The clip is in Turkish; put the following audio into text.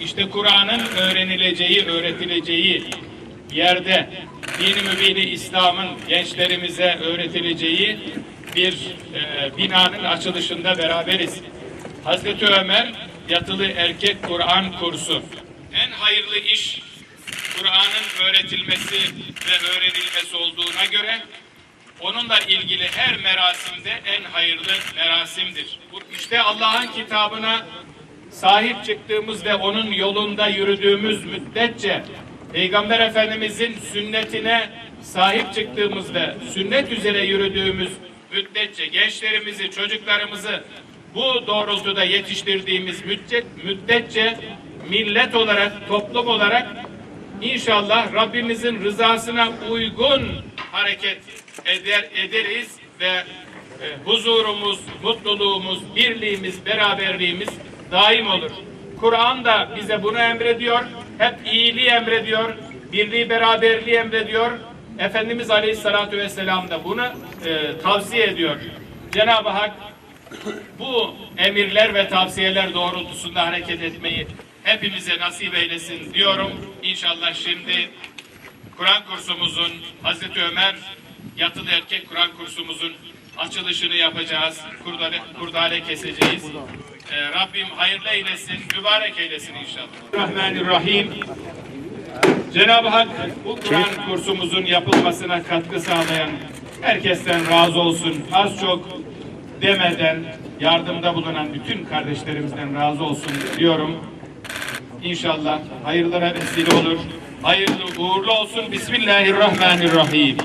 işte Kur'an'ın öğrenileceği, öğretileceği yerde dini mübini İslam'ın gençlerimize öğretileceği bir e, binanın açılışında beraberiz. Hazreti Ömer yatılı erkek Kur'an kursu. En hayırlı iş Kur'an'ın öğretilmesi ve öğrenilmesi olduğuna göre onunla ilgili her merasimde en hayırlı merasimdir. İşte Allah'ın kitabına sahip çıktığımız ve onun yolunda yürüdüğümüz müddetçe Peygamber Efendimizin sünnetine sahip çıktığımız ve sünnet üzere yürüdüğümüz müddetçe gençlerimizi, çocuklarımızı bu doğrultuda yetiştirdiğimiz müddetçe, müddetçe millet olarak, toplum olarak İnşallah Rabbimizin rızasına uygun hareket eder ederiz ve e, huzurumuz, mutluluğumuz, birliğimiz, beraberliğimiz daim olur. Kur'an da bize bunu emrediyor. Hep iyiliği emrediyor. Birliği, beraberliği emrediyor. Efendimiz Aleyhisselatü Vesselam da bunu e, tavsiye ediyor. Cenab-ı Hak bu emirler ve tavsiyeler doğrultusunda hareket etmeyi hepimize nasip eylesin diyorum. İnşallah şimdi Kur'an kursumuzun Hazreti Ömer yatılı erkek Kur'an kursumuzun açılışını yapacağız. Kurdale, kurdale keseceğiz. Ee, Rabbim hayırlı eylesin, mübarek eylesin inşallah. Rahmanirrahim. Cenab-ı Hak bu Kur'an kursumuzun yapılmasına katkı sağlayan herkesten razı olsun. Az çok demeden yardımda bulunan bütün kardeşlerimizden razı olsun diyorum. İnşallah hayırlara vesile olur. Hayırlı uğurlu olsun. Bismillahirrahmanirrahim.